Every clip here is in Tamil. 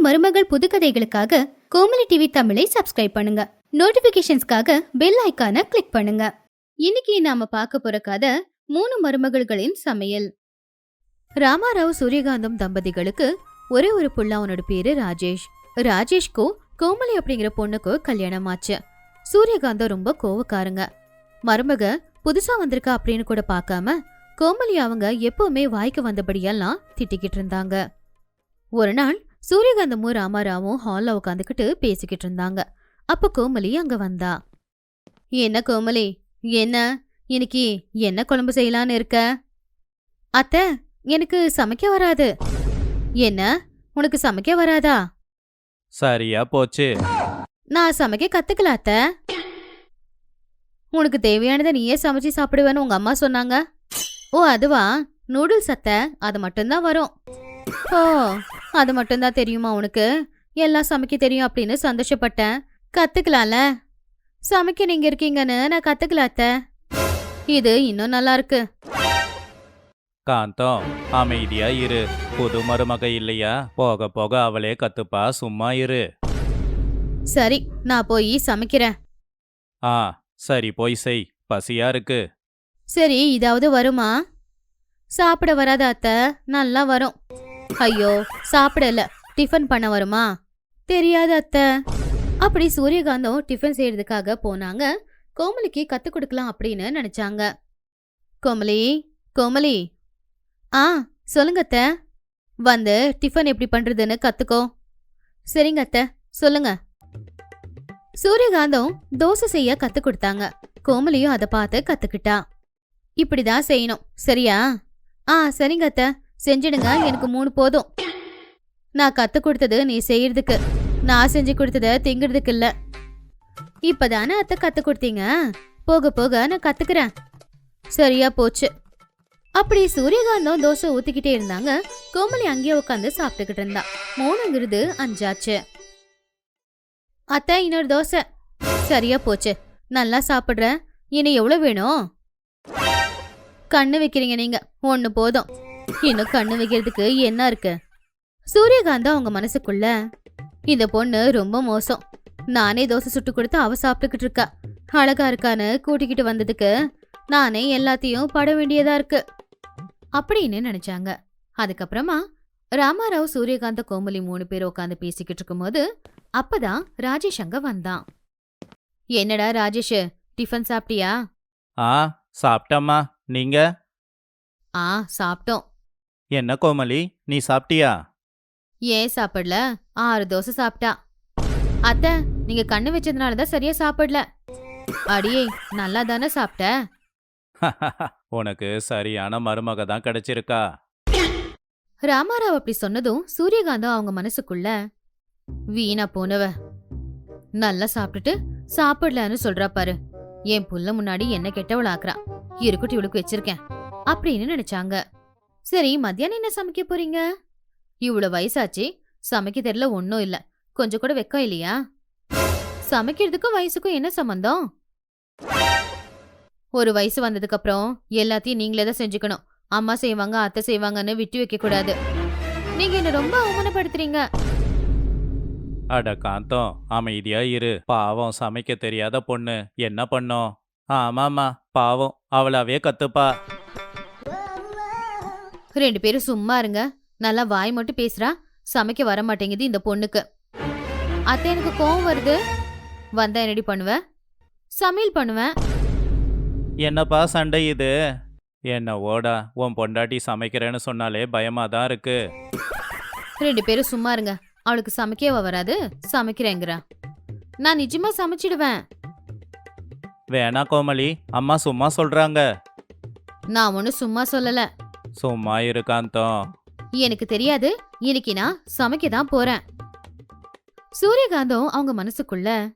மாமியார் மருமகள் புதுக்கதைகளுக்காக கோமலி டிவி தமிழை சப்ஸ்கிரைப் பண்ணுங்க. நோட்டிபிகேஷன்ஸ்க்காக பெல் ஐகானை கிளிக் பண்ணுங்க. இன்னைக்கு நாம பார்க்க போற கதை மூணு மருமகள்களின் சமையல். ராமாராவ் சூரியகாந்தம் தம்பதிகளுக்கு ஒரே ஒரு புள்ள அவனோட பேரு ராஜேஷ். ராஜேஷ்கோ கோமலி அப்படிங்கிற பொண்ணுக்கோ கல்யாணம் ஆச்சு. சூரியகாந்தம் ரொம்ப கோவக்காரங்க. மருமக புதுசா வந்திருக்கா? அப்படின்னு கூட பார்க்காம கோமலி அவங்க எப்பவுமே வாய்க்கு வந்தபடியெல்லாம் திட்டிக்கிட்டு இருந்தாங்க. ஒரு நாள் சூரியகாந்தமும் ராமாராவும் ஹால்ல உட்காந்துக்கிட்டு பேசிக்கிட்டு இருந்தாங்க. அப்ப கோமலி அங்க வந்தா. என்ன கோமலி? என்ன? இன்னைக்கு என்ன குழம்பு செய்யலான்னு இருக்க? அத்தை எனக்கு சமைக்க வராது. என்ன? உனக்கு சமைக்க வராதா? சரியா போச்சு. நான் சமைக்க கத்துக்கல அத்தை. உனக்கு தேவையானதை நீயே சமைச்சு சாப்பிடுவேன்னு உங்க அம்மா சொன்னாங்க. ஓ அதுவா? நூடுல்ஸ் அத்தை. அது மட்டும்தான் வரும். ஓ அது மட்டும்தான் தெரியுமா உனக்கு? எல்லாம் சமைக்க தெரியும் அப்படின்னு சந்தோஷப்பட்டேன். கத்துக்கலாம்ல? சமைக்க நீங்க இருக்கீங்கன்னு நான் கத்துக்கல அத்தை. இது இன்னும் நல்லா இருக்கு. காந்தம் அமைதியா இரு. புது மருமக இல்லையா? போக போக அவளே கத்துப்பா. சும்மா இரு. சரி நான் போய் சமைக்கிறேன். ஆ சரி போய் செய். பசியா இருக்கு. சரி இதாவது வருமா? சாப்பிட வராத அத்தை. நல்லா வரும். ஐயோ சாப்பிடல. டிஃபன் பண்ண வருமா? தெரியாது அத்தை. அப்படி சூரியகாந்தம் டிஃபன் செய்யறதுக்காக போனாங்க. கோமலிக்கு கத்து கொடுக்கலாம் அப்படின்னு நினைச்சாங்க. கோமலி கோமலி ஆ சொல்லுங்க அத்த. வந்து டிஃபன் எப்படி பண்றதுன்னு கத்துக்கோ. சரிங்க அத்த. சொல்லுங்க. சூரியகாந்தம் தோசை செய்ய கத்து கொடுத்தாங்க. கோமலியும் அதை பார்த்து கத்துக்கிட்டா. இப்படிதான் செய்யணும். சரியா? ஆ சரிங்க அத்தை. செஞ்சிடுங்க எனக்கு மூணு போதும். நான் கத்து கொடுத்தது நீ செய்யறதுக்கு. நான் செஞ்சு கொடுத்தத திங்கிறதுக்கு இல்ல. இப்பதானே அத்தை கத்து கொடுத்தீங்க? போக போக நான் கத்துக்கிறேன். சரியா போச்சு. அப்படி சூரியகாந்தம் தோசை ஊத்திக்கிட்டே இருந்தாங்க. கோமலி அங்கேயே உட்காந்து சாப்பிட்டுக்கிட்டு இருந்தா. மூணுங்கிறது அஞ்சாச்சு. அத்தை இன்னொரு தோசை. சரியா போச்சு. நல்லா சாப்பிடுறேன். இனி எவ்வளவு வேணும்? கண்ணு வைக்கிறீங்க நீங்க. ஒன்று போதும். இன்னும் கண்ணு வைக்கிறதுக்கு என்ன இருக்கு? சூரியகாந்தம் அவங்க மனசுக்குள்ள இந்த பொண்ணு ரொம்ப மோசம். நானே தோசை சுட்டு கொடுத்து அவ சாப்பிட்டுக்கிட்டு இருக்கா. அழகா இருக்கான்னு கூட்டிக்கிட்டு வந்ததுக்கு நானே எல்லாத்தையும் பட வேண்டியதா இருக்கு. அப்படின்னு நினைச்சாங்க. அதுக்கப்புறமா ராமாராவ் சூரியகாந்த கோமலி மூணு பேர் உட்காந்து பேசிக்கிட்டு இருக்கும்போது அப்பதான் ராஜேஷ் அங்க வந்தான். என்னடா ராஜேஷ் டிஃபன் சாப்பிட்டியா? ஆ சாப்பிட்டம்மா. நீங்க? ஆ சாப்பிட்டோம். என்ன கோமலி நீ சாப்பிட்டியா? ஏன் சாப்பிடல. ஆறு தோசை சாப்பிட்டா. அத்தை நீங்க கண்ணு வச்சதுனால தான் சரியா சாப்பிடல. அடியே நல்லா தானே சாப்பிட்ட? உனக்கு சரியான மருமக தான் கிடைச்சிருக்கா. ராமாராவ் அப்படி சொன்னதும் சூரியகாந்தம் அவங்க மனசுக்குள்ள வீணா போனவ. நல்லா சாப்பிட்டுட்டு சாப்பிடலன்னு சொல்றா பாரு. என் புள்ள முன்னாடி என்ன கெட்டவளாக்குறா. இருக்கட்டும் இவளுக்கு வச்சிருக்கேன். அப்படின்னு நினைச்சாங்க. சரி மத்தியானம் என்ன சமைக்க போறீங்க? இவ்வளவு வயசாச்சு சமைக்க தெரியல ஒன்னும் இல்ல. கொஞ்சம் கூட வெக்கம் இல்லையா? சமைக்கிறதுக்கும் வயசுக்கும் என்ன சம்பந்தம்? ஒரு வயசு வந்ததுக்கு அப்புறம் எல்லாத்தையும் நீங்களே தான் செஞ்சுக்கணும். அம்மா செய்வாங்க அத்தை செய்வாங்கன்னு விட்டு வைக்க கூடாது. நீங்க என்ன ரொம்ப அவமானப்படுத்துறீங்க? அட காந்தம் அமைதியா இரு. பாவம் சமைக்க தெரியாத பொண்ணு. என்ன பண்ணோம்? ஆமாமா பாவம். அவளாவே கத்துப்பா. ரெண்டு பேரும் சும்மா இருங்க. நல்லா வாய் மட்டும் பேசுறா. சமைக்க வர மாட்டேங்குது இந்த பொண்ணுக்கு. அத்தை எனக்கு கோவம் வருது. வந்தா என்னடி பண்ணுவ? சமையல் பண்ணுவேன் என்னப்பா சண்டை இது? என்ன ஓடா உன் பொண்டாட்டி சமைக்கிறேன்னு சொன்னாலே பயமா தான் இருக்கு. ரெண்டு பேரும் சும்மா இருங்க. அவளுக்கு சமைக்கவா வராது? சமைக்கிறேங்கிறா. நான் நிஜமா சமைச்சிடுவேன். வேணா கோமலி அம்மா சும்மா சொல்றாங்க. நான் ஒன்னும் சும்மா சொல்லல. சும்மா இரு காந்தம் எனக்கு தெரியாது. இன்னைக்கு நான் சமைக்க தான் போறேன். சூரியகாந்தம் அவங்க மனசுக்குள்ள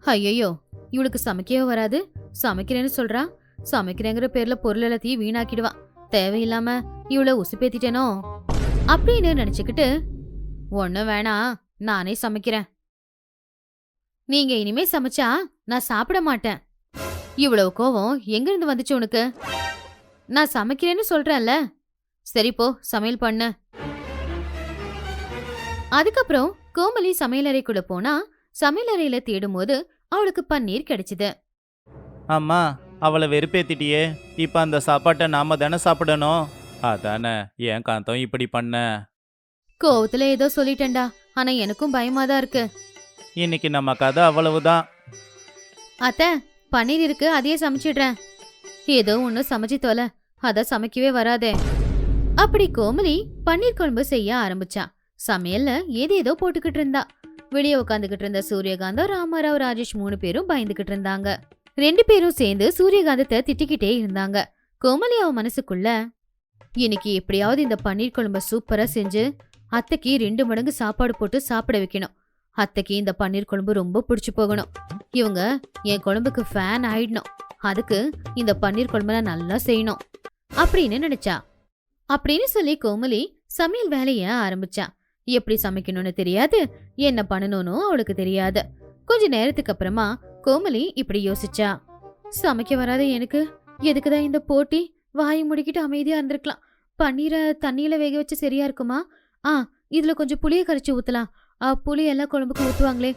ஐயோ இவளுக்கு சமைக்கவே வராது. சமைக்கிறேன்னு சொல்றா. சமைக்கிறேங்கிற பேர்ல பொருள் எல்லாத்தையும் வீணாக்கிடுவா. தேவையில்லாம இவள உசுப்பேத்திட்டேனோ? அப்படின்னு நினைச்சுக்கிட்டு ஒன்னும் வேணாம் நானே சமைக்கிறேன். நீங்க இனிமே சமைச்சா நான் சாப்பிட மாட்டேன். இவ்வளவு கோவம் எங்கிருந்து வந்துச்சு உனக்கு? நான் சமைக்கிறேன்னு சொல்றேன்ல. சரி போ சமையல் பண்ணு. அதுக்கப்புறம் கோமலி சமையலறைக்குள்ள போனா சமையலறையில தேடும்போது அவளுக்கு பன்னீர் கிடைச்சது. அம்மா அவளை வெறுப்பேத்திட்டியே. இப்போ அந்த சாப்பாட்டை நாம தானே சாப்பிடணும்? அதானே ஏன் காந்தம் இப்படி பண்ண? கோவத்துல ஏதோ சொல்லிட்டேன்டா. ஆனா எனக்கும் பயமா தான் இருக்கு. இன்னைக்கு நம்ம கதை அவ்வளவுதான். அத்தை பன்னீர் இருக்கு அதையே சமைச்சிடுறேன். ஏதோ ஒன்று சமைச்சு தொலை. அத சமைக்கவே வராதே. அப்படி கோமலி பன்னீர் குழம்பு செய்ய ஆரம்பிச்சா. சமையல்ல ஏதேதோ போட்டுக்கிட்டு இருந்தா. வெளியே உட்காந்துக்கிட்டு இருந்த சூரியகாந்தம் ராமாராவ் ராஜேஷ் மூணு பேரும் பயந்துகிட்டு இருந்தாங்க. ரெண்டு பேரும் சேர்ந்து சூரியகாந்தத்தை திட்டிக்கிட்டே இருந்தாங்க. கோமலி அவன் மனசுக்குள்ள இன்னைக்கு எப்படியாவது இந்த பன்னீர் குழம்ப சூப்பரா செஞ்சு அத்தைக்கு ரெண்டு மடங்கு சாப்பாடு போட்டு சாப்பிட வைக்கணும். அத்தைக்கு இந்த பன்னீர் குழம்பு ரொம்ப பிடிச்சு போகணும். இவங்க என் குழம்புக்கு ஃபேன் ஆயிடணும். அதுக்கு இந்த பன்னீர் குழம்புல நல்லா செய்யணும். அப்படின்னு நினைச்சா. அப்படின்னு சொல்லி கோமலி சமையல் வேலைய ஆரம்பிச்சா. எப்படி சமைக்கணும்னு தெரியாது என்ன பண்ணணும்னு அவளுக்கு தெரியாது. கொஞ்ச நேரத்துக்கு அப்புறமா கோமலி இப்படி யோசிச்சா. சமைக்க வராத எனக்கு. எதுக்குதான் இந்த போட்டி? வாயை முடிக்கிட்டு அமைதியா இருந்திருக்கலாம். பன்னீரை தண்ணியில வேக வச்சு சரியா இருக்குமா? ஆ இதுல கொஞ்சம் புளியை கரைச்சி ஊத்தலாம். ஆ, புளி எல்லாம் குழம்புக்கு ஊத்துவாங்களே.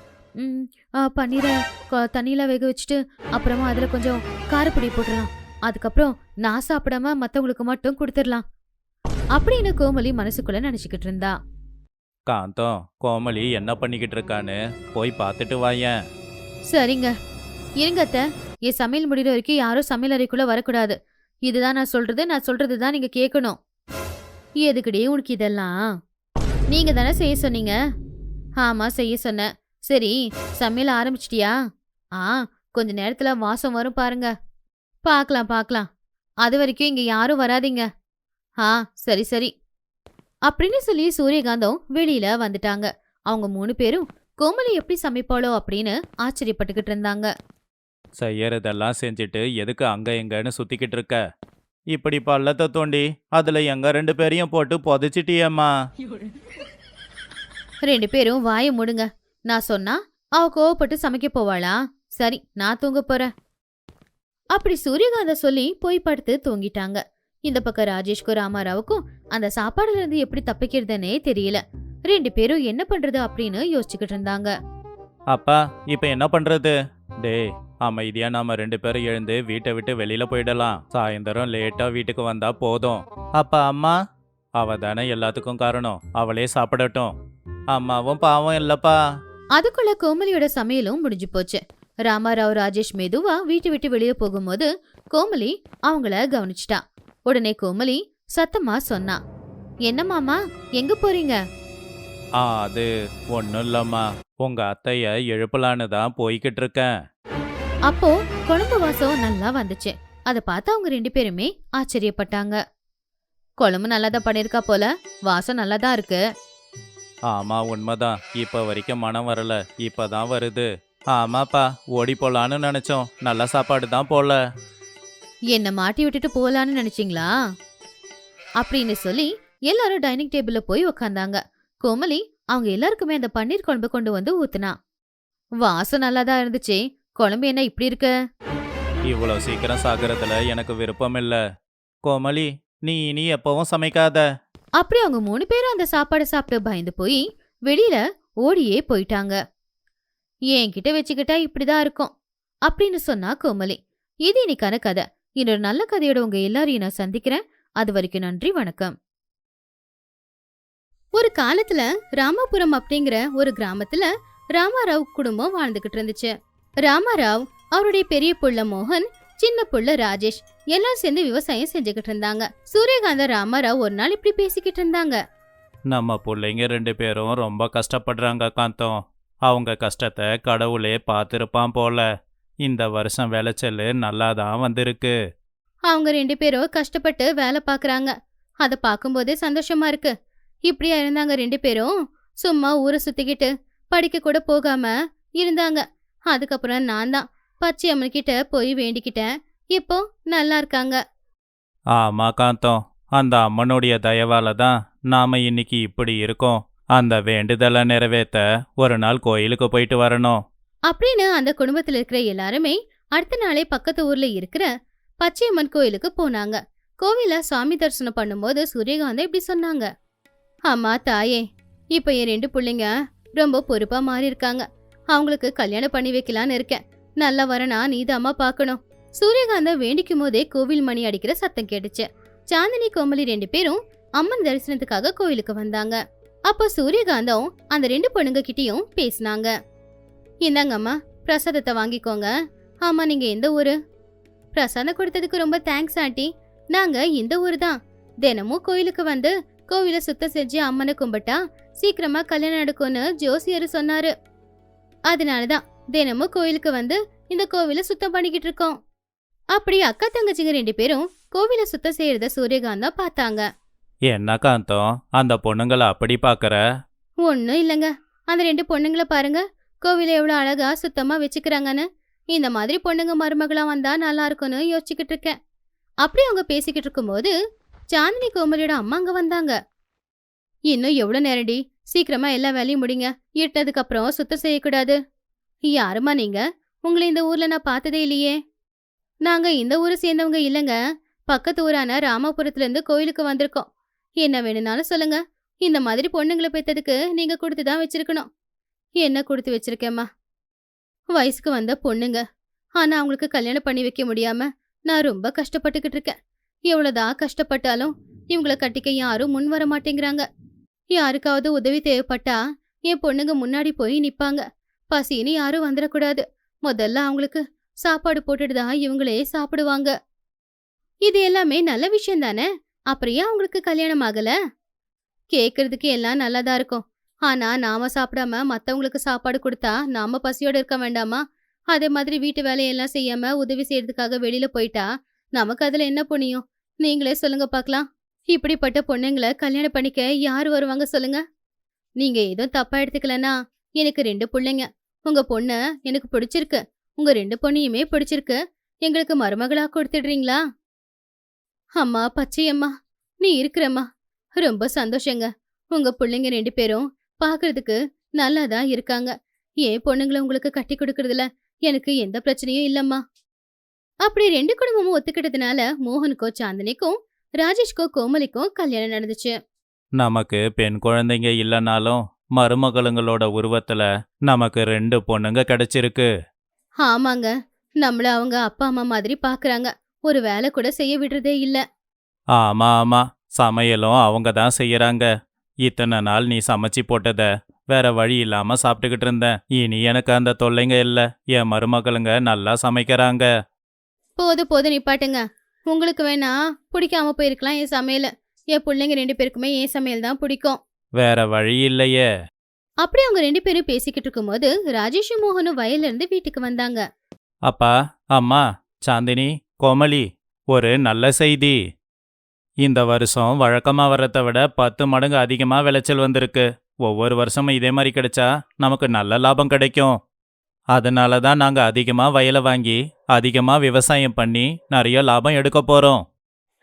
பன்னீரை கொ- தண்ணியில வேக வச்சுட்டு அப்புறமா அதுல கொஞ்சம் காரப்பொடி போட்டுடலாம். அதுக்கப்புறம் நான் சாப்பிடாம மத்தவங்களுக்கு மட்டும் கொடுத்துடலாம். அப்படின்னு கோமலி மனசுக்குள்ள நினைச்சுக்கிட்டு இருந்தா. காந்தம் கோமலி என்ன பண்ணிக்கிட்டு இருக்கான்னு போய் பார்த்துட்டு வாயேன் சரிங்க. இருங்க அத்தை. என் சமையல் முடிகிற வரைக்கும் யாரும் சமையல் அறைக்குள்ள வரக்கூடாது. இதுதான் நான் சொல்றது நான் சொல்றது தான் நீங்க கேட்கணும். எதுக்குடி உனக்கு இதெல்லாம்? நீங்க தானே செய்ய சொன்னீங்க? ஆமா செய்ய சொன்னேன். சரி சமையல் ஆரம்பிச்சிட்டியா? ஆ கொஞ்ச நேரத்துல வாசம் வரும் பாருங்க. பார்க்கலாம் பார்க்கலாம் அது வரைக்கும் இங்க யாரும் வராதீங்க. ஆ சரி சரி. அப்படின்னு சொல்லி சூரியகாந்தம் வெளியில வந்துட்டாங்க. அவங்க மூணு பேரும் கோமலி எப்படி சமைப்பாளோ அப்படின்னு ஆச்சரியப்பட்டுக்கிட்டு இருந்தாங்க. செய்யறதெல்லாம் செஞ்சுட்டு எதுக்கு அங்க எங்கன்னு சுத்திக்கிட்டு இருக்க? இப்படி பள்ளத்தை தோண்டி அதுல எங்க ரெண்டு பேரையும் போட்டு புதைச்சிட்டியம்மா? ரெண்டு பேரும் வாயை மூடுங்க. நான் சொன்னா அவ கோவப்பட்டு சமைக்க போவாளா? சரி நான் தூங்க போறேன். அப்படி சூரியகாந்த சொல்லி போய் படுத்து தூங்கிட்டாங்க. இந்த பக்கம் ராஜேஷ்கு ராமாராவுக்கும் அந்த சாப்பாடுல இருந்து எப்படி தப்பிக்கிறதுனே தெரியல. ரெண்டு பேரும் என்ன பண்றது அப்படின்னு யோசிச்சுக்கிட்டு இருந்தாங்க. அப்பா இப்ப என்ன பண்றது? டேய் அமைதியா நாம ரெண்டு பேரும் எழுந்து வீட்டை விட்டு வெளியில போயிடலாம். சாயந்தரம் லேட்டா வீட்டுக்கு வந்தா போதும். அப்பா அம்மா? அவ தானே எல்லாத்துக்கும் காரணம். அவளே சாப்பிடட்டும். அம்மாவும் பாவம் இல்லப்பா. அதுக்குள்ள கோமலியோட சமையலும் முடிஞ்சு போச்சு. ராமாராவ் ராஜேஷ் மெதுவா வீட்டை விட்டு வெளியே போகும்போது கோமலி அவங்கள கவனிச்சிட்டா. உடனே கோமலி சத்தமா சொன்னா என்ன மாமா எங்க போறீங்க? அது ஒன்றும் இல்லம்மா. உங்க அத்தைய எழுப்பலான்னு தான் போய்கிட்டு இருக்கேன். அப்போ குழம்பு வாசம் நல்லா வந்துச்சு. அதை பார்த்து அவங்க ரெண்டு பேருமே ஆச்சரியப்பட்டாங்க. குழம்பு நல்லா தான் பண்ணிருக்கா போல. வாசம் நல்லா தான் இருக்கு. ஆமா உண்மைதான். இப்ப வரைக்கும் மனம் வரல. இப்பதான் வருது. ஆமாப்பா ஓடி போலான்னு நினைச்சோம். நல்ல சாப்பாடு தான் போல. என்ன மாட்டி விட்டுட்டு போலான்னு நினைச்சீங்களா? அப்படின்னு சொல்லி எல்லாரும் டைனிங் டேபிள்ல போய் உக்காந்தாங்க. கோமலி அவங்க எல்லாருக்குமே அந்த பன்னீர் குழம்பு கொண்டு வந்து ஊத்துனா. வாசம் நல்லா தான் இருந்துச்சு. குழம்பு என்ன இப்படி இருக்கு? இவ்வளவு சீக்கிரம் சாகிறதுல எனக்கு விருப்பம் இல்ல. கோமலி நீ இனி எப்பவும் சமைக்காத. அப்படி அவங்க மூணு பேரும் அந்த சாப்பாடை சாப்பிட்டு பயந்து போய் வெளியில ஓடியே போயிட்டாங்க. என்கிட்ட வச்சுக்கிட்டா இப்படிதான் இருக்கும் அப்படின்னு சொன்னா கோமலி. இது இன்னைக்கான கதை. இன்னொரு நல்ல கதையோட உங்க எல்லாரையும் நான் சந்திக்கிறேன். அது வரைக்கும் நன்றி வணக்கம். ஒரு காலத்துல ராமாபுரம் அப்படிங்கிற ஒரு கிராமத்துல ராமாராவ் குடும்பம் வாழ்ந்துகிட்டு இருந்துச்சு. ராமாராவ் அவருடைய பெரிய புள்ள மோகன் சின்ன புள்ள ராஜேஷ். எல்லாரும் சேர்ந்து விவசாயம் செஞ்சுக்கிட்டு இருந்தாங்க. சூரியகாந்த ராமாராவ் ஒரு நாள் இப்படி பேசிக்கிட்டு இருந்தாங்க. நம்ம பிள்ளைங்க ரெண்டு பேரும் ரொம்ப கஷ்டப்படுறாங்க காந்தம் அவங்க கஷ்டத்தை கடவுளே பார்த்துருப்பான் போல. இந்த வருஷம் விளைச்சல் நல்லா தான் வந்திருக்கு. அவங்க ரெண்டு பேரும் கஷ்டப்பட்டு வேலை பார்க்கறாங்க. அதை பார்க்கும்போதே சந்தோஷமா இருக்கு. இப்படியா இருந்தாங்க ரெண்டு பேரும். சும்மா ஊரை சுத்திக்கிட்டு படிக்க கூட போகாம இருந்தாங்க. அதுக்கப்புறம் நான் தான். பச்சை அம்மன்கிட்ட போய் வேண்டிக்கிட்டேன். இப்போ நல்லா இருக்காங்க. ஆமா காந்தம். அந்த அம்மனுடைய தயவால தான் நாம இன்னைக்கு இப்படி இருக்கோம். அந்த வேண்டுதலை நிறைவேத்த ஒரு நாள் கோயிலுக்கு போயிட்டு வரணும். அப்படின்னு அந்த குடும்பத்துல இருக்கிற எல்லாருமே அடுத்த நாளே பக்கத்து ஊர்ல இருக்கிற பச்சையம்மன் கோயிலுக்கு போனாங்க. கோவில சுவாமி தரிசனம் பண்ணும்போது சூரியகாந்தம் இப்படி சொன்னாங்க. அம்மா தாயே இப்ப என் ரெண்டு பிள்ளைங்க ரொம்ப பொறுப்பா மாறி இருக்காங்க அவங்களுக்கு கல்யாணம் பண்ணி வைக்கலான்னு இருக்கேன். நல்லா வரனா நீதாம்மா பார்க்கணும். சூரியகாந்த வேண்டிக்கும் போதே கோவில் மணி அடிக்கிற சத்தம் கேட்டுச்சு. சாந்தினி கோமலி ரெண்டு பேரும் அம்மன் தரிசனத்துக்காக கோயிலுக்கு வந்தாங்க. அப்போ சூரியகாந்தம் அந்த ரெண்டு பொண்ணுங்க கிட்டேயும் பேசினாங்க. இந்தாங்கம்மா பிரசாதத்தை வாங்கிக்கோங்க. ஆமா நீங்க எந்த ஊரு? பிரசாதம் கொடுத்ததுக்கு ரொம்ப தேங்க்ஸ் ஆண்டி. நாங்க இந்த ஊர் தான். தினமும் கோயிலுக்கு வந்து கோவில சுத்தம் செஞ்சு அம்மனை கும்பிட்டா சீக்கிரமா கல்யாணம் நடக்கும்னு ஜோசியர் சொன்னாரு. அதனாலதான் தினமும் கோயிலுக்கு வந்து இந்த கோவில சுத்தம் பண்ணிக்கிட்டு இருக்கோம். அப்படி அக்கா தங்கச்சிங்க ரெண்டு பேரும் கோவில சுத்தம் செய்யறத சூரியகாந்தா பார்த்தாங்க. என்ன காந்தம்? அந்த பொண்ணுங்களை அப்படி பார்க்கற? ஒன்றும் இல்லைங்க. அந்த ரெண்டு பொண்ணுங்களை பாருங்க. கோவிலை எவ்வளோ அழகா சுத்தமா வச்சுக்கிறாங்கன்னு. இந்த மாதிரி பொண்ணுங்க மருமகளா வந்தா நல்லா இருக்கும்னு யோசிச்சுக்கிட்டு இருக்கேன். அப்படி அவங்க பேசிக்கிட்டு இருக்கும்போது சாந்தினி கோமலியோட அம்மா அங்க வந்தாங்க. இன்னும் எவ்வளோ நேரடி சீக்கிரமா எல்லா வேலையும் முடிங்க. இட்டதுக்கு அப்புறம் சுத்தம் செய்யக்கூடாது. யாருமா நீங்க? உங்களை இந்த ஊர்ல நான் பார்த்ததே இல்லையே. நாங்க இந்த ஊரை சேர்ந்தவங்க இல்லைங்க. பக்கத்து ஊரான ராமாபுரத்துல இருந்து கோயிலுக்கு வந்திருக்கோம். என்ன வேணும்னாலும் சொல்லுங்க. இந்த மாதிரி பொண்ணுங்களை பெத்ததுக்கு நீங்க கொடுத்து தான் வச்சிருக்கணும். என்ன கொடுத்து வச்சிருக்கேம்மா? வயசுக்கு வந்த பொண்ணுங்க. ஆனா அவங்களுக்கு கல்யாணம் பண்ணி வைக்க முடியாம நான் ரொம்ப கஷ்டப்பட்டுக்கிட்டு இருக்கேன். எவ்வளவுதான் கஷ்டப்பட்டாலும் இவங்களை கட்டிக்க யாரும் முன் வர மாட்டேங்கிறாங்க யாருக்காவது உதவி தேவைப்பட்டா என் பொண்ணுங்க முன்னாடி போய் நிப்பாங்க. பசின்னு யாரும் வந்துடக்கூடாது முதல்ல அவங்களுக்கு சாப்பாடு போட்டுட்டு தான் இவங்களே சாப்பிடுவாங்க. இது எல்லாமே நல்ல விஷயம் தானே? அப்புறம் ஏன் அவங்களுக்கு கல்யாணம் ஆகல? கேக்குறதுக்கு எல்லாம் நல்லதா இருக்கும். ஆனா நாம சாப்பிடாம மத்தவங்களுக்கு சாப்பாடு கொடுத்தா நாம பசியோட இருக்க வேண்டாமா? அதே மாதிரி வீட்டு வேலையெல்லாம் செய்யாம உதவி செய்யறதுக்காக வெளியில போயிட்டா நமக்கு அதுல என்ன புண்ணியம்? நீங்களே சொல்லுங்க பார்க்கலாம். இப்படிப்பட்ட பொண்ணுங்களை கல்யாணம் பண்ணிக்க யார் வருவாங்க சொல்லுங்க. நீங்க எதுவும் தப்பா எடுத்துக்கலனா எனக்கு ரெண்டு பிள்ளைங்க. உங்க பொண்ணு எனக்கு பிடிச்சிருக்கு. உங்க ரெண்டு பொண்ணையுமே பிடிச்சிருக்கு. எங்களுக்கு மருமகளா கொடுத்துடுறீங்களா? அம்மா பச்சையம்மா நீ இருக்கிறம்மா. ரொம்ப சந்தோஷங்க. உங்க பிள்ளைங்க ரெண்டு பேரும் பாக்குறதுக்கு நல்லா தான் இருக்காங்க. ஏன் பொண்ணுங்களை உங்களுக்கு கட்டி கொடுக்கறதுல எனக்கு எந்த பிரச்சனையும் இல்லம்மா. அப்படி ரெண்டு குடும்பமும் ஒத்துக்கிட்டதுனால மோகனுக்கோ சாந்தினிக்கும் ராஜேஷ்கோ கோமலிக்கும் கல்யாணம் நடந்துச்சு. நமக்கு பெண் குழந்தைங்க இல்லைனாலும் மருமகளுங்களோட உருவத்துல நமக்கு ரெண்டு பொண்ணுங்க கிடைச்சிருக்கு. ஆமாங்க. நம்மள அவங்க அப்பா அம்மா மாதிரி பாக்குறாங்க. ஒரு வேலை கூட செய்ய விடுறதே இல்ல. ஆமா ஆமா. சமையலும் அவங்க தான் செய்யறாங்க. இத்தனை நாள் நீ சமைச்சு போட்டத வேற வழி இல்லாம சாப்பிட்டுக்கிட்டு இருந்தேன். இனி எனக்கு அந்த தொல்லைங்க இல்ல. என் மருமகளுங்க நல்லா சமைக்கிறாங்க. போது போது நிப்பாட்டுங்க. உங்களுக்கு வேணா பிடிக்காம போயிருக்கலாம் என் சமையல். என் பிள்ளைங்க ரெண்டு பேருக்குமே என் சமையல் தான் பிடிக்கும். வேற வழி இல்லையே. அப்படி அவங்க ரெண்டு பேரும் பேசிக்கிட்டு இருக்கும்போது ராஜேஷும் மோகனும் வயல்ல இருந்து வீட்டுக்கு வந்தாங்க. அப்பா அம்மா சாந்தினி கோமலி ஒரு நல்ல செய்தி. இந்த வருஷம் வழக்கமா வர்றதை விட பத்து மடங்கு அதிகமா விளைச்சல் வந்திருக்கு. ஒவ்வொரு வருஷமும் இதே மாதிரி கிடைச்சா நமக்கு நல்ல லாபம் கிடைக்கும். அதனால தான் நாங்க அதிகமா வயலை வாங்கி அதிகமா விவசாயம் பண்ணி நிறைய லாபம் எடுக்க போறோம்.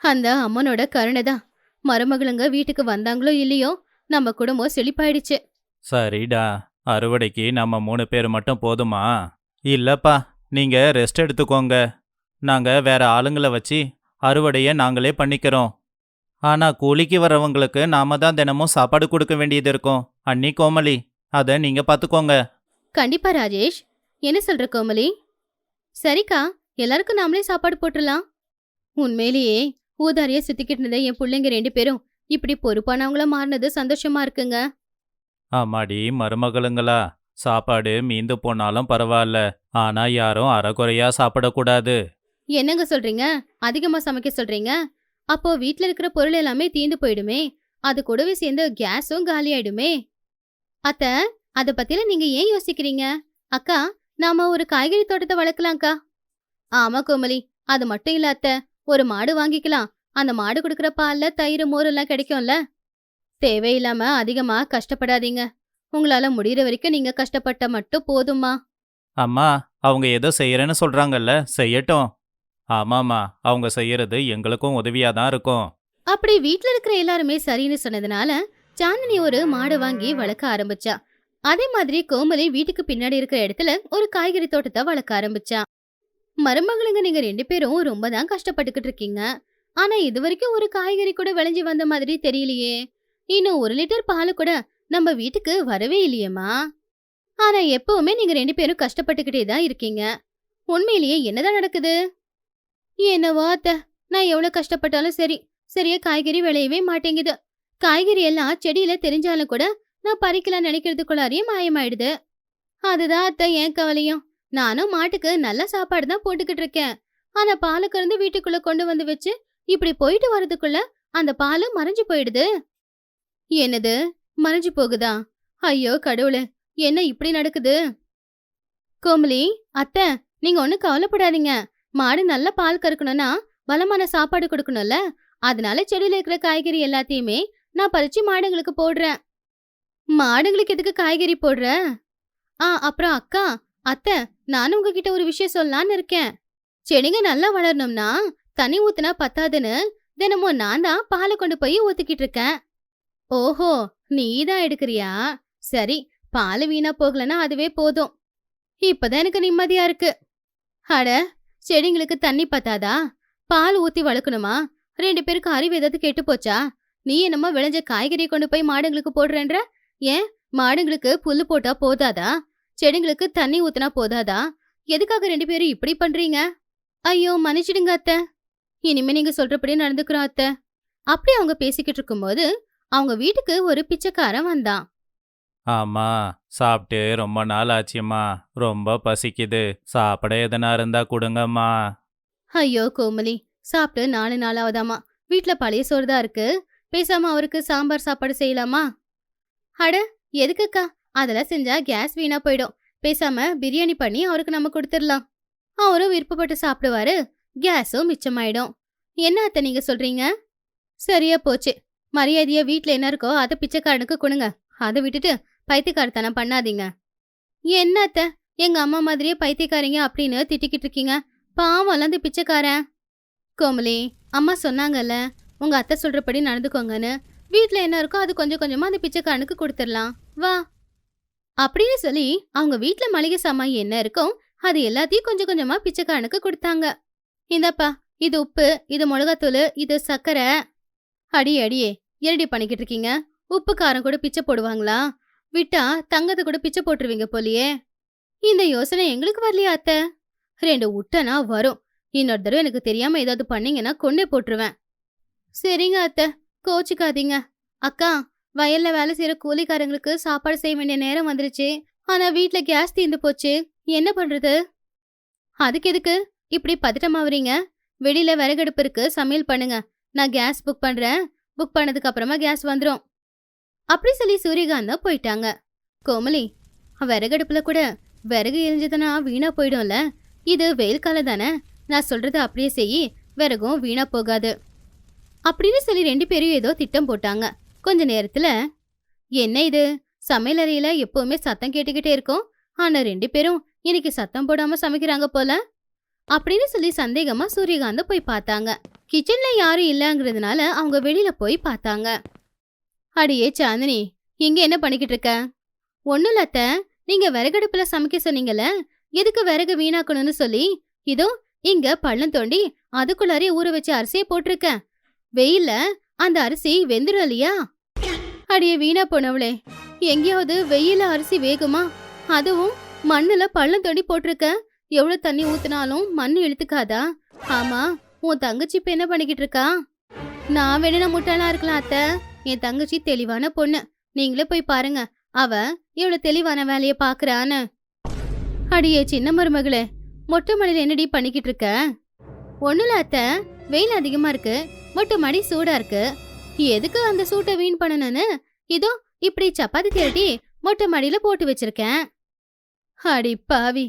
அந்த அம்மனோட கருணை தான். மருமகளுங்க வீட்டுக்கு வந்தாங்களோ இல்லையோ நம்ம குடும்பம் செழிப்பாயிடுச்சு. சரிடா. அறுவடைக்கு நம்ம மூணு பேர் மட்டும் போதுமா? இல்லப்பா நீங்க ரெஸ்ட் எடுத்துக்கோங்க. நாங்க வேற ஆளுங்களை வச்சு அறுவடையை நாங்களே பண்ணிக்கிறோம். ஆனா கூலிக்கு வரவங்களுக்கு நாம தான் தினமும் சாப்பாடு கொடுக்க வேண்டியது இருக்கும். அண்ணி கோமலி அதை நீங்க பாத்துக்கோங்க. கண்டிப்பா ராஜேஷ். என்ன சொல்ற கோமலி சரிக்கா எல்லாருக்கும் நாமளே சாப்பாடு போட்டுடலாம். உண்மையிலேயே ஊதாரியா சுத்திக்கிட்டு இருந்த என் பிள்ளைங்க ரெண்டு பேரும் இப்படி பொறுப்பானவங்கள மாறினது சந்தோஷமா இருக்குங்க. ஆமாடி மருமகளுங்களா. சாப்பாடு மீந்து போனாலும் பரவாயில்ல. ஆனா யாரும் அறகுறையா சாப்பிடக்கூடாது. என்னங்க சொல்றீங்க? அதிகமா சமைக்க சொல்றீங்க? அப்போ வீட்ல இருக்கிற பொருள் எல்லாமே தீந்து போயிடுமே. அது கூடவே சேர்ந்து கேஸும் காலி ஆயிடுமே அத்த அத பத்தில நீங்க ஏன் யோசிக்கிறீங்க? அக்கா நாம ஒரு காய்கறி தோட்டத்தை வளர்க்கலாம்க்கா. ஆமா கோமலி அது மட்டும் இல்ல அத்த. ஒரு மாடு வாங்கிக்கலாம். அந்த மாடு கொடுக்குற பால்ல தயிர் மோர் எல்லாம் கிடைக்கும்ல? தேவையில்லாம அதிகமா கஷ்டப்படாதீங்க. உங்களால முடியற வரைக்கும் நீங்க கஷ்டப்பட்ட மட்டும் போதுமா அம்மா அவங்க ஏதோ செய்யறேன்னு சொல்றாங்கல்ல செய்யட்டும். ஆமாமா அவங்க செய்யறது எங்களுக்கும் உதவியா தான் இருக்கும். அப்படி வீட்ல இருக்கிற எல்லாருமே சரின்னு சொன்னதுனால சாந்தினி ஒரு மாடு வாங்கி வளர்க்க ஆரம்பிச்சா. அதே மாதிரி கோமலி வீட்டுக்கு பின்னாடி இருக்கிற இடத்துல ஒரு காய்கறி தோட்டத்தை வளர்க்க ஆரம்பிச்சா. மருமகளுங்க நீங்க ரெண்டு பேரும் ரொம்ப தான் கஷ்டப்பட்டுக்கிட்டு இருக்கீங்க. ஆனா இது வரைக்கும் ஒரு காய்கறி கூட விளைஞ்சு வந்த மாதிரி தெரியலையே. இன்னும் ஒரு லிட்டர் பால் கூட நம்ம வீட்டுக்கு வரவே இல்லையேம்மா. ஆனா எப்பவுமே நீங்க ரெண்டு பேரும் கஷ்டப்பட்டுக்கிட்டே தான் இருக்கீங்க. உண்மையிலேயே என்னதான் நடக்குது? என்னவோ அத்த நான் எவ்வளவு கஷ்டப்பட்டாலும் சரி சரியா காய்கறி விளையவே மாட்டேங்குது. காய்கறி எல்லாம் செடியில தெரிஞ்சாலும் கூட நான் பறிக்கலாம் நினைக்கிறதுக்குள்ளாரையும் மாயமாயிடுது. அதுதான் அத்தை ஏன் கவலையும். நானும் மாட்டுக்கு நல்ல சாப்பாடு தான் போட்டுக்கிட்டு இருக்கேன். ஆனா பாலுக்கு இருந்து வீட்டுக்குள்ள கொண்டு வந்து வச்சு இப்படி போயிட்டு வரதுக்குள்ள அந்த பாலு மறைஞ்சு போயிடுது. என்னது? மறைஞ்சு போகுதா? ஐயோ கடவுளே என்ன இப்படி நடக்குது? கோமலி அத்தை நீங்க ஒன்றும் கவலைப்படாதீங்க. மாடு நல்ல பால் கறக்கணும்னா பலமான சாப்பாடு கொடுக்கணும்ல. அதனால செடியில இருக்கிற காய்கறி எல்லாத்தையுமே நான் பறிச்சு மாடுங்களுக்கு போடுறேன். மாடுங்களுக்கு எதுக்கு காய்கறி போடுற? ஆ அப்புறம் அக்கா அத்தை நானும் உங்ககிட்ட ஒரு விஷயம் சொல்லலான்னு இருக்கேன். செடிங்க நல்லா வளரணும்னா தண்ணி ஊத்துனா பத்தாதுன்னு தினமும் நான் தான் பாலை கொண்டு போய் ஊத்திக்கிட்டு இருக்கேன். ஓஹோ நீ தான் எடுக்கிறியா? சரி பால் வீணா போகலன்னா அதுவே போதும். இப்பதான் எனக்கு நிம்மதியா இருக்கு. அட செடிங்களுக்கு தண்ணி பத்தாதா? பால் ஊத்தி வளர்க்கணுமா? ரெண்டு பேருக்கு அறிவு ஏதாவது கெட்டு போச்சா? நீ என்னமோ விளைஞ்ச காய்கறி கொண்டு போய் மாடுங்களுக்கு போடுறேன்ற? ஏன்? மாடுங்களுக்கு புல்லு போட்டா போதாதா? செடிங்களுக்கு தண்ணி ஊத்துனா போதாதா? எதுக்காக ரெண்டு பேரும் இப்படி பண்றீங்க? ஐயோ மன்னிச்சிடுங்க அத்தை. இனிமே நீங்க சொல்றபடி நடந்துக்கிறோம் அத்தை. அப்படி அவங்க பேசிக்கிட்டு இருக்கும்போது அவங்க வீட்டுக்கு ஒரு பிச்சைக்காரன் வந்தான். ஆமா சாப்பிட்டு ரொம்ப நாள் ஆச்சும்மா ரொம்ப பசிக்குது. சாப்பிட எதனா இருந்தா கொடுங்கம்மா. ஐயோ கோமலி சாப்பிட்டு நாலு நாளாவதாமா வீட்ல பழைய சோறு தான் இருக்கு. பேசாம அவருக்கு சாம்பார் சாப்பாடு செய்யலாமா? அட எதுக்குக்கா? அதெல்லாம் செஞ்சா கேஸ் வீணா போயிடும். பேசாம பிரியாணி பண்ணி அவருக்கு நம்ம கொடுத்துடலாம். அவரும் விருப்பப்பட்டு சாப்பிடுவாரு. கேஸும் மிச்சமாயிடும். என்ன அத்தை நீங்க சொல்றீங்க? சரியா போச்சு. மரியாதையா வீட்ல என்ன இருக்கோ அதை பிச்சைக்காரனுக்கு கொடுங்க. அதை விட்டுட்டு பைத்தியக்காரத்தனம் பண்ணாதீங்க. என்ன அத்தை? எங்க அம்மா மாதிரியே பைத்தியக்காரங்க அப்படின்னு திட்டிக்கிட்டு இருக்கீங்க. பாவம்ல அந்த பிச்சைக்காரன். கோமலி அம்மா சொன்னாங்கல்ல உங்க அத்தை சொல்றபடி நடந்துக்கோங்கன்னு. வீட்டில் என்ன இருக்கோ அது கொஞ்சம் கொஞ்சமா அந்த பிச்சைக்காரனுக்கு கொடுத்துடலாம். வா. அப்படின்னு சொல்லி அவங்க வீட்ல மளிகை சாமான் என்ன இருக்கோ அது எல்லாத்தையும் கொஞ்சம் கொஞ்சமா பிச்சைக்காரனுக்கு கொடுத்தாங்க. இந்தப்பா இது உப்பு இது மிளகாத்தூள் இது சர்க்கரை. அடி அடியே இரடி பண்ணிக்கிட்டு இருக்கீங்க. உப்பு காரம் கூட பிச்சை போடுவாங்களா? விட்டா தங்கத்தை கூட பிச்சை போட்டுருவீங்க போலியே. இந்த யோசனை எங்களுக்கு வரலையா அத்தை? ரெண்டு உட்டனா வரும். இன்னொரு தடவை எனக்கு தெரியாம ஏதாவது பண்ணீங்கன்னா கொன்னே போட்டுருவேன். சரிங்க அத்தை. கோச்சிக்காதீங்க. அக்கா வயல்ல வேலை செய்யற கூலிக்காரங்களுக்கு சாப்பாடு செய்ய வேண்டிய நேரம் வந்துருச்சு. ஆனா வீட்ல கேஸ் தீர்ந்து போச்சு. என்ன பண்றது? அதுக்கு எதுக்கு? இப்படி பதட்டமாவறீங்க? வெளியில விறகடுப்பு இருக்கு சமையல் பண்ணுங்க. நான் கேஸ் புக் பண்றேன். புக் பண்ணதுக்கு அப்புறமா கேஸ் வந்துடும் அப்படி சொல்லி சூரியகாந்தா போயிட்டாங்க. கோமலி விறகடுப்புல கூட விறகு எரிஞ்சதுன்னா வீணா போயிடும்ல? இது வெயில் காலம் தானே. நான் சொல்றது அப்படியே செய் விறகும் வீணா போகாது. அப்படின்னு சொல்லி ரெண்டு பேரும் ஏதோ திட்டம் போட்டாங்க. கொஞ்ச நேரத்துல என்ன இது? சமையலறையில எப்பவுமே சத்தம் கேட்டுக்கிட்டே இருக்கும். ஆனா ரெண்டு பேரும் இன்னைக்கு சத்தம் போடாம சமைக்கிறாங்க போல. அப்படின்னு சொல்லி சந்தேகமா சூரியகாந்த போய் பார்த்தாங்க. கிச்சன்ல யாரும் இல்லங்கிறதுனால அவங்க வெளியில போய் பார்த்தாங்க. அடியே சாந்தினி இங்க என்ன பண்ணிக்கிட்டு இருக்க? ஒண்ணும் இல்லத்த நீங்க விறகடுப்புல சமைக்க சொன்னீங்கல்ல? எதுக்கு விறகு வீணாக்கணும்னு சொல்லி? இதோ இங்க பள்ளம் தோண்டி அதுக்குள்ளாரே ஊற வச்ச அரிசியை போட்டிருக்கேன் வெயில்ல அந்த அரிசி வெந்துடும் இல்லையா? அடியே வீணா போனவளே எங்கேயாவது வெயில அரிசி வேகுமா? அதுவும் மண்ணுல பள்ளம் தோண்டி போட்டிருக்க. எவ்வளோ தண்ணி ஊற்றினாலும் மண் இழுத்துக்காதா? ஆமாம் உன் தங்கச்சி இப்போ என்ன பண்ணிக்கிட்டு இருக்கா? நான் வேணும்னா முட்டாளா இருக்கலாம் அத்தை. என் தங்கச்சி தெளிவான பொண்ணு. நீங்களே போய் பாருங்க. அவ இவ்வளோ தெளிவான வேலையை பார்க்குறான்னு அடியே சின்ன மருமகளே. மொட்டை மடியில் என்னடி பண்ணிக்கிட்டு இருக்க? ஒண்ணுல அத்தை. வெயில் அதிகமாக இருக்கு. மொட்டை மாடி சூடாக இருக்கு. எதுக்கு அந்த சூட்டை வீண் பண்ணணும்னு? இதோ இப்படி சப்பாத்தி திரட்டி மொட்டை மடியில் போட்டு வச்சிருக்கேன். அடி பாவி.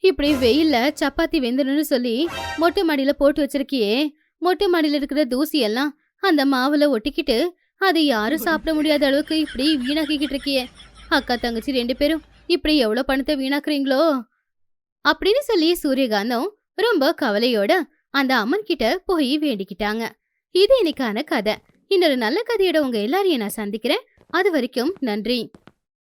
இப்படி வெயில்ல சப்பாத்தி வெந்துடும்னு சொல்லி மொட்டை மாடியில போட்டு வச்சிருக்கியே. மொட்டை மாடியில இருக்கிற தூசி எல்லாம் அந்த மாவுல ஒட்டிக்கிட்டு அதை யாரும் சாப்பிட முடியாத அளவுக்கு இப்படி வீணாக்கிக்கிட்டு இருக்கியே. அக்கா தங்கச்சி ரெண்டு பேரும் இப்படி எவ்வளவு பணத்தை வீணாக்குறீங்களோ? அப்படின்னு சொல்லி சூரியகாந்தம் ரொம்ப கவலையோட அந்த அம்மன் கிட்ட போய் வேண்டிக்கிட்டாங்க. இது இன்னைக்கான கதை. இன்னொரு நல்ல கதையோட உங்க எல்லாரையும் நான் சந்திக்கிறேன். அது வரைக்கும் நன்றி.